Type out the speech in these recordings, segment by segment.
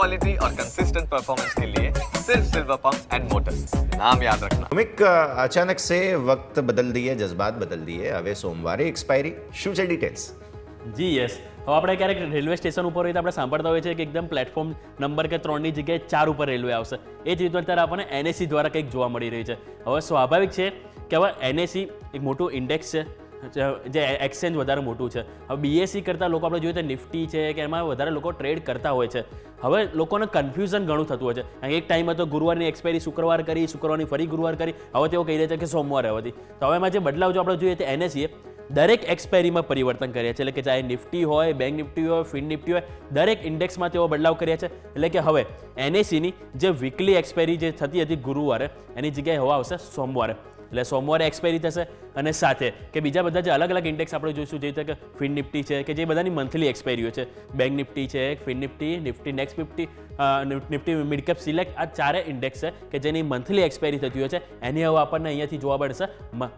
Quality और consistent performance के लिए सिर्फ सिल्वर पंप एंड मोटर्स नाम याद रखना। અમિક અચાનક સે વક્ત બદલ દિયે જજ્બાત બદલ દિયે હવે સોમવારે એક્સપાયરી શું છે ડિટેલ્સ જી યસ હવે આપણે ક્યારેક રેલવે સ્ટેશન ઉપર હોય તો આપણે સાંભળતા હોઈએ છીએ કે એકદમ પ્લેટફોર્મ નંબર કે ત્રણની જગ્યાએ ચાર ઉપર રેલવે આવશે. એ જ રીતે અત્યારે આપણને એનએસી દ્વારા કંઈક જોવા મળી રહી છે. હવે સ્વાભાવિક છે કે હવે એનએસી એક મોટું ઇન્ડેક્સ છે. જે- એક્સચેન્જ વધારે મોટું છે. હવે બીએસસી કરતાં લોકો આપણે જોઈએ તો નિફ્ટી છે કે એમાં વધારે લોકો ટ્રેડ કરતા હોય છે. હવે લોકોને કન્ફ્યુઝન ઘણું થતું હોય છે. એક ટાઈમ હતો ગુરુવારની એક્સપાયરી શુક્રવાર કરી, શુક્રવારની ફરી ગુરુવાર કરી. હવે તેઓ કહી રહ્યા છે કે સોમવારે હતી તો હવે એમાં જે બદલાવ જો આપણે જોઈએ તો એનએસસીએ દરેક એક્સપાયરીમાં પરિવર્તન કર્યા છે. એટલે કે ચાહે નિફ્ટી હોય બેંક નિફ્ટી હોય ફિન નિફ્ટી હોય, દરેક ઇન્ડેક્સમાં તેઓ બદલાવ કર્યા છે. એટલે કે હવે એનએસીની જે વીકલી એક્સપાયરી જે થતી હતી ગુરુવારે, એની જગ્યાએ હવે આવશે સોમવારે. એટલે સોમવારે એક્સપાયરી થશે અને સાથે કે બીજા બધા જે અલગ અલગ ઇન્ડેક્સ આપણે જોઈશું, જે રીતે કે ફિન નિફ્ટી છે, કે જે બધાની મંથલી એક્સપાયરીઓ છે. બેંક નિફ્ટી છે fin nifty nifty next fifty nifty mid cap select આ ચારે ઇન્ડેક્સ છે કે જેની મંથલી એક્સપાયરી થતી હોય છે. એની હવે આપણને અહીંયાથી જોવા મળશે.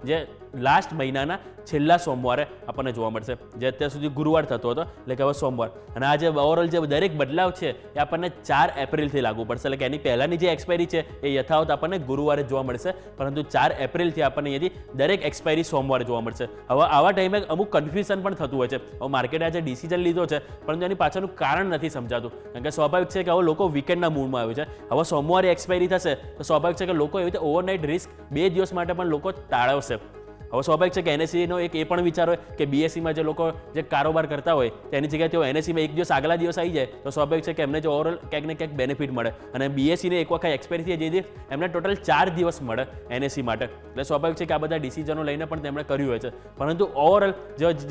જે લાસ્ટ મહિનાના છેલ્લા સોમવારે આપણને જોવા મળશે. જે અત્યાર સુધી ગુરુવાર થતો હતો, એટલે કે હવે સોમવાર. અને આ જે ઓવરઓલ જે દરેક બદલાવ છે, એ આપણને ચાર એપ્રિલથી લાગુ પડશે. એટલે કે એની પહેલાંની જે એક્સપાયરી છે, એ યથાવત આપણને ગુરુવારે જોવા મળશે. પરંતુ ચાર એપ્રિલથી આપણને અહીંયાથી દરેક એક્સપાયરી સોમવારે જોવા મળશે. હવે આવા ટાઈમે અમુક કન્ફ્યુઝન પણ થતું હોય છે. હવે માર્કેટે આજે ડિસિઝન લીધો છે, પરંતુ એની પાછળનું કારણ નથી સમજાતું. કારણ કે સ્વાભાવિક છે કે હવે લોકો વીકેન્ડના મૂડમાં આવ્યું છે. હવે સોમવારે એક્સપાયરી થશે, તો સ્વાભાવિક છે કે લોકો એવી રીતે ઓવરનાઇટ રિસ્ક બે દિવસ માટે પણ લોકો ટાળવશે. હવે સ્વાભાવિક છે કે એનએસસીનો એક એ પણ વિચાર હોય કે બીએસસીમાં જે લોકો જે કારોબાર કરતા હોય, તેની જગ્યાએ તેઓ એનએસસીમાં એક દિવસ આગલા દિવસ આવી જાય, તો સ્વાભાવિક છે કે એમને જે ઓવરઓલ ક્યાંક ને ક્યાંક બેનિફિટ મળે. અને બીએસસીને એક વખત એક્સપાયરી થઈ જે એમને ટોટલ ચાર દિવસ મળે એનએસસી માટે. એટલે સ્વાભાવિક છે કે આ બધા ડિસિઝનો લઈને પણ તેમણે કર્યું હોય છે. પરંતુ ઓવરઓલ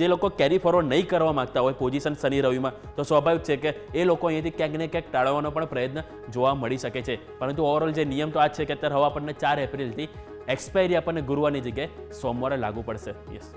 જે લોકો કેરી ફોરવર્ડ નહીં કરવા માગતા હોય પોઝિશન શનિ રવિમાં, તો સ્વાભાવિક છે કે એ લોકો અહીંયાથી ક્યાંક ને ક્યાંક ટાળવાનો પણ પ્રયત્ન જોવા મળી શકે છે. પરંતુ ઓવરઓલ જે નિયમ તો આ છે કે અત્યારે હવે આપણને ચાર એપ્રિલથી એક્સપાયરી આપણને ગુરુવારની જગ્યાએ સોમવારે લાગુ પડશે. યસ